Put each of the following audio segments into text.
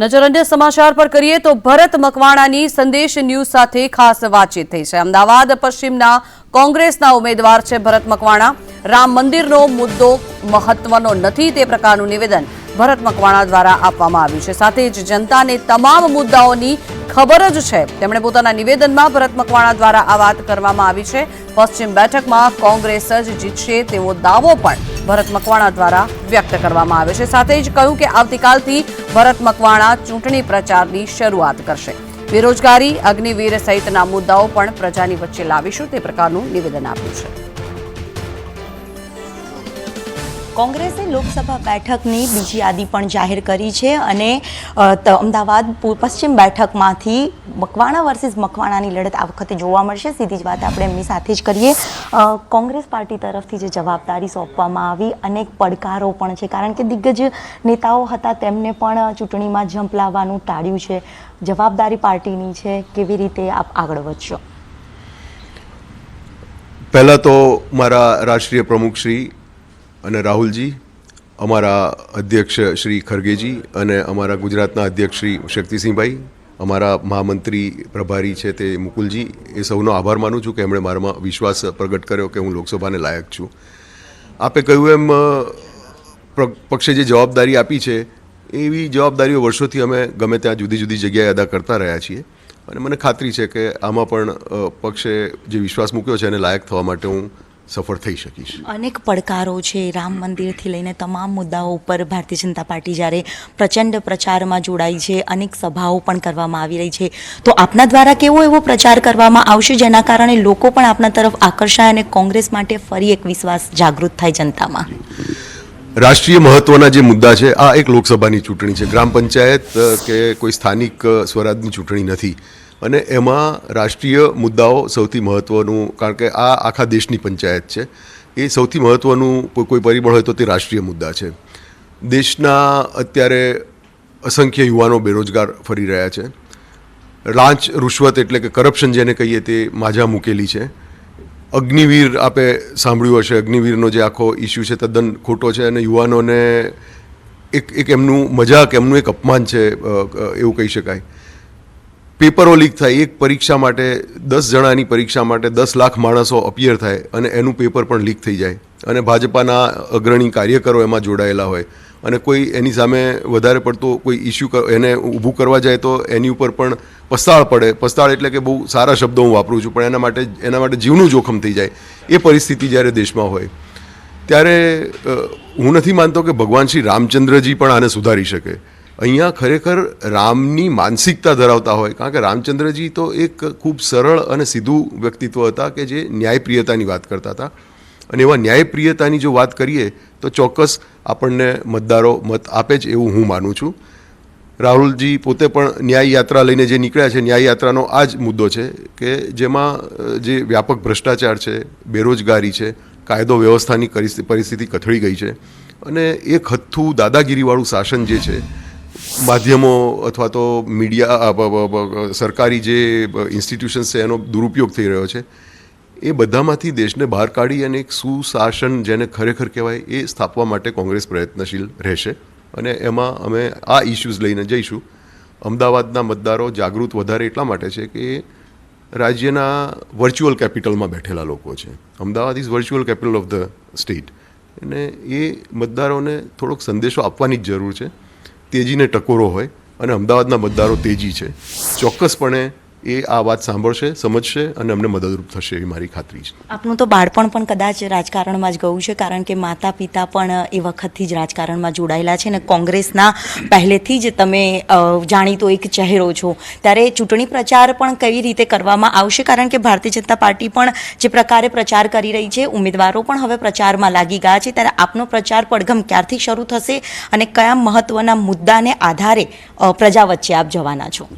નજર અન્ય સમાચાર પર કરીએ તો ભરત મકવાણાની સંદેશ ન્યૂઝ સાથે ખાસ વાતચીત થઈ છે. અમદાવાદ, પશ્ચિમના કોંગ્રેસના ઉમેદવાર છે ભરત મકવાણા. રામ મંદિરનો મુદ્દો મહત્વનો નથી તે પ્રકારનું નિવેદન ભરત મકવાણા દ્વારા આપવામાં આવ્યું છે. સાથે જ જનતાને તમામ મુદ્દાઓની ખબર જ છે. તેમણે પોતાના નિવેદનમાં ભરત મકવાણા દ્વારા આ વાત કરવામાં આવી છે. પશ્ચિમ બેઠકમાં કોંગ્રેસ જ જીતશે તેવો દાવો પણ ભરત મકવાણા દ્વારા વ્યક્ત કરવામાં આવ્યો છે. સાથે જ કહ્યું કે આવતીકાલથી ભરત મકવાણા ચૂંટણી પ્રચારની શરૂઆત કરશે. બેરોજગારી, અગ્નિવીર સહિતના મુદ્દાઓ પણ પ્રજાની વચ્ચે લાવીશું. તે પ્રકારનું નિવેદન આપ્યું છે. કોંગ્રેસે લોકસભા બેઠકની બીજી યાદી પણ જાહેર કરી છે અને અમદાવાદ પશ્ચિમ બેઠકમાંથી મકવાણા વર્સિસ મકવાણાની લડત આ વખતે જોવા મળશે. સીધી જ વાત આપણે એમની સાથે જ કરીએ. કોંગ્રેસ પાર્ટી તરફથી જે જવાબદારી સોંપવામાં આવી, અનેક પડકારો પણ છે. કારણ કે દિગ્ગજ નેતાઓ હતા તેમને પણ ચૂંટણીમાં જંપ લાવવાનું ટાળ્યું છે. જવાબદારી પાર્ટીની છે. કેવી રીતે આપ આગળ વધશો? પહેલાં તો મારા રાષ્ટ્રીય પ્રમુખ શ્રી અને રાહુલજી, અમારા અધ્યક્ષ શ્રી ખરગેજી અને અમારા ગુજરાતના અધ્યક્ષ શ્રી શક્તિસિંહભાઈ, અમારા મહામંત્રી પ્રભારી છે તે મુકુલજી, એ સૌનો આભાર માનું છું કે એમણે મારામાં વિશ્વાસ પ્રગટ કર્યો કે હું લોકસભાને લાયક છું. આપે કહ્યું એમ પક્ષે જે જવાબદારી આપી છે, એવી જવાબદારીઓ વર્ષોથી અમે ગમે ત્યાં જુદી જુદી જગ્યાએ અદા કરતા રહ્યા છીએ. અને મને ખાતરી છે કે આમાં પણ પક્ષે જે વિશ્વાસ મૂક્યો છે એને લાયક થવા માટે હું સફળ થઈ શકીશ. અનેક પડકારો છે રામ મંદિરથી લઈને તમામ મુદ્દાઓ ઉપર ભારતીય જનતા પાર્ટી જ્યારે પ્રચંડ પ્રચારમાં જોડાઈ છે અનેક સભાઓ પણ કરવામાં આવી રહી છે. તો આપના દ્વારા કેવો એવો પ્રચાર કરવામાં આવશે જેના કારણે લોકો પણ આપના તરફ આકર્ષાય અને કોંગ્રેસ માટે ફરી એક વિશ્વાસ જાગૃત થાય જનતામાં? રાષ્ટ્રીય મહત્વના જે મુદ્દા છે આ એક લોકસભાની ચૂંટણી છે. ગ્રામ પંચાયત કે કોઈ સ્થાનિક સ્વરાજની ચૂંટણી નથી. અને એમાં રાષ્ટ્રીય મુદ્દાઓ સૌથી મહત્ત્વનું કારણ કે આ આખા દેશની પંચાયત છે, એ સૌથી મહત્ત્વનું કોઈ કોઈ પરિબળ હોય તો તે રાષ્ટ્રીય મુદ્દા છે. દેશના અત્યારે અસંખ્ય યુવાનો બેરોજગાર ફરી રહ્યા છે. લાંચ રૂશ્વત એટલે કે કરપ્શન જેને કહીએ તે માજા મૂકેલી છે. અગ્નિવીર આપે સાંભળ્યું હશે, અગ્નિવીરનો જે આખો ઇસ્યુ છે, તદ્દન ખોટો છે અને યુવાનોને એક એક એમનું મજાક, એમનું એક અપમાન છે એવું કહી શકાય. પેપરો લીક થાય, એક પરીક્ષા માટે દસ જણાની પરીક્ષા માટે દસ લાખ માણસો અપિયર થાય અને એનું પેપર પણ લીક થઈ જાય. અને ભાજપાના અગ્રણી કાર્યકરો એમાં જોડાયેલા હોય. અને કોઈ એની સામે વધારે પડતો કોઈ ઇસ્યુ એને ઊભું કરવા જાય તો એની ઉપર પણ પસ્તાળ પડે. પસ્તાળ એટલે કે બહુ સારા શબ્દો હું વાપરું છું, પણ એના માટે એના માટે જીવનું જોખમ થઈ જાય. એ પરિસ્થિતિ જ્યારે દેશમાં હોય, ત્યારે હું નથી માનતો કે ભગવાન શ્રી રામચંદ્રજી પણ આને સુધારી શકે. અહીંયા ખરેખર રામની માનસિકતા ધરાવતા હોય. કારણ કે રામચંદ્રજી તો એક ખૂબ સરળ અને સીધું વ્યક્તિત્વ હતા કે જે ન્યાયપ્રિયતાની વાત કરતા હતા. અને એવા ન્યાયપ્રિયતાની જો વાત કરીએ, તો ચોક્કસ આપણને મતદારો મત આપે જ એવું હું માનું છું. રાહુલજી પોતે પણ ન્યાય યાત્રા લઈને જે નીકળ્યા છે ન્યાય યાત્રાનો આ જ મુદ્દો છે કે જેમાં જે વ્યાપક ભ્રષ્ટાચાર છે, બેરોજગારી છે, કાયદો વ્યવસ્થાની પરિસ્થિ- પરિસ્થિતિ કથળી ગઈ છે. અને એક હથ્થું દાદાગીરીવાળું શાસન જે છે માધ્યમો અથવા તો મીડિયા સરકારી જે ઇન્સ્ટિટ્યુશન્સ છે, એનો દુરુપયોગ થઈ રહ્યો છે, એ બધામાંથી દેશને બહાર કાઢી અને એક સુશાસન જેને ખરેખર કહેવાય, એ સ્થાપવા માટે કોંગ્રેસ પ્રયત્નશીલ રહેશે. અને એમાં અમે આ ઇશ્યુઝ લઈને જઈશું. અમદાવાદના મતદારો જાગૃત વધારે એટલા માટે છે કે રાજ્યના વર્ચ્યુઅલ કેપિટલમાં બેઠેલા લોકો છે. Ahmedabad is virtual capital of the state અને એ મતદારોને થોડોક સંદેશો આપવાની જ જરૂર છે. તેજીને ટકોરો હોય અને અમદાવાદના મતદારો તેજી છે. ચોક્કસપણે એ આ વાત સાંભળશે, સમજશે અને અમને મદદરૂપ થશે એવી મારી ખાતરી છે. આપનું તો બાળપણ પણ કદાચ રાજકારણમાં જ ગયું છે, કારણ કે માતા પિતા પણ એ વખતથી જ રાજકારણમાં જોડાયેલા છે અને કોંગ્રેસના પહેલેથી જ તમે જાણીતો એક ચહેરો છો. ત્યારે ચૂંટણી પ્રચાર પણ કઈ રીતે કરવામાં આવશે? કારણ કે ભારતીય જનતા પાર્ટી પણ જે પ્રકારે પ્રચાર કરી રહી છે, ઉમેદવારો પણ હવે પ્રચારમાં લાગી ગયા છે. ત્યારે આપનો પ્રચાર પડઘમ ક્યારથી શરૂ થશે અને કયા મહત્વના મુદ્દાને આધારે પ્રજા વચ્ચે આપ જવાના છો?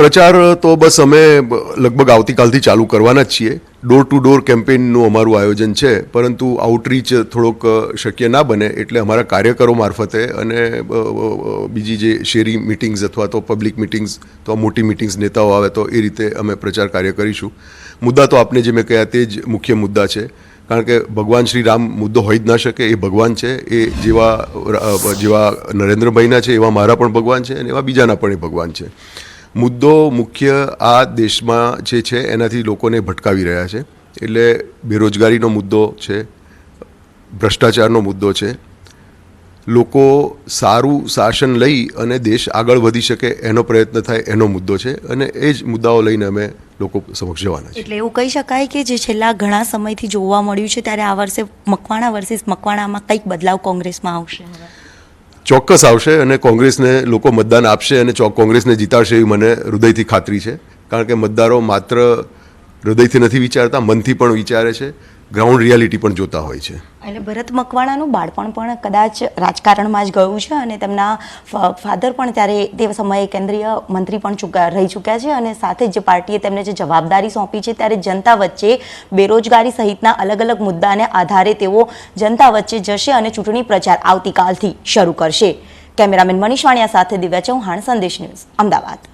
પ્રચાર તો બસ અમે લગભગ આવતીકાલથી ચાલુ કરવાના જ છીએ. ડોર ટુ ડોર કેમ્પેઇનનું અમારું આયોજન છે, પરંતુ આઉટરીચ થોડોક શક્ય ના બને એટલે અમારા કાર્યકરો મારફતે અને બીજી જે શેરી મિટિંગ્સ અથવા તો પબ્લિક મિટિંગ્સ તો મોટી મિટિંગ્સ નેતાઓ આવે તો એ રીતે અમે પ્રચાર કાર્ય કરીશું. મુદ્દા તો આપને જે મેં કહ્યા તે જ મુખ્ય મુદ્દા છે. કારણ કે ભગવાન શ્રી રામ મુદ્દો હોઈ જ ના શકે, એ ભગવાન છે, એ જેવા જેવા નરેન્દ્રભાઈના છે, એવા મારા પણ ભગવાન છે અને એવા બીજાના પણ એ ભગવાન છે. મુદ્દો મુખ્ય આ દેશમાં જે છે એનાથી લોકોને ભટકાવી રહ્યા છે. એટલે બેરોજગારીનો મુદ્દો છે, ભ્રષ્ટાચારનો મુદ્દો છે. લોકો સારું શાસન લઈ અને દેશ આગળ વધી શકે એનો પ્રયત્ન થાય એનો મુદ્દો છે અને એ જ મુદ્દાઓ લઈને અમે લોકો સમક્ષ જવાના છે એટલે એવું કહી શકાય કે જે છેલ્લા ઘણા સમયથી જોવા મળ્યું છે, ત્યારે આ વર્ષે મકવાણા વર્સિસ મકવાણામાં કંઈક બદલાવ કોંગ્રેસમાં આવશે? ચોક્કસ આવશે અને કોંગ્રેસને લોકો મતદાન આપશે અને ચોક કોંગ્રેસને જીતાડશે એવી મને હૃદયથી ખાતરી છે. કારણ કે મતદારો માત્ર હૃદયથી નથી વિચારતા, મનથી પણ વિચારે છે. ગ્રાઉન્ડ રિયાલિટી પણ જોતા હોય છે. એટલે ભરત મકવાણાનું બાળપણ પણ કદાચ રાજકારણમાં જ ગયું છે અને તેમના ફાધર પણ ત્યારે તે સમયે કેન્દ્રીય મંત્રી પણ ચૂક્યા, રહી ચૂક્યા છે અને સાથે જ પાર્ટીએ તેમને જે જવાબદારી સોંપી છે ત્યારે જનતા વચ્ચે બેરોજગારી સહિતના અલગ અલગ મુદ્દાને આધારે તેઓ જનતા વચ્ચે જશે અને ચૂંટણી પ્રચાર આવતીકાલથી શરૂ કરશે. કેમેરામેન મનીષ વાણિયા સાથે દિવ્યા ચૌહાણ, સંદેશ ન્યૂઝ, અમદાવાદ.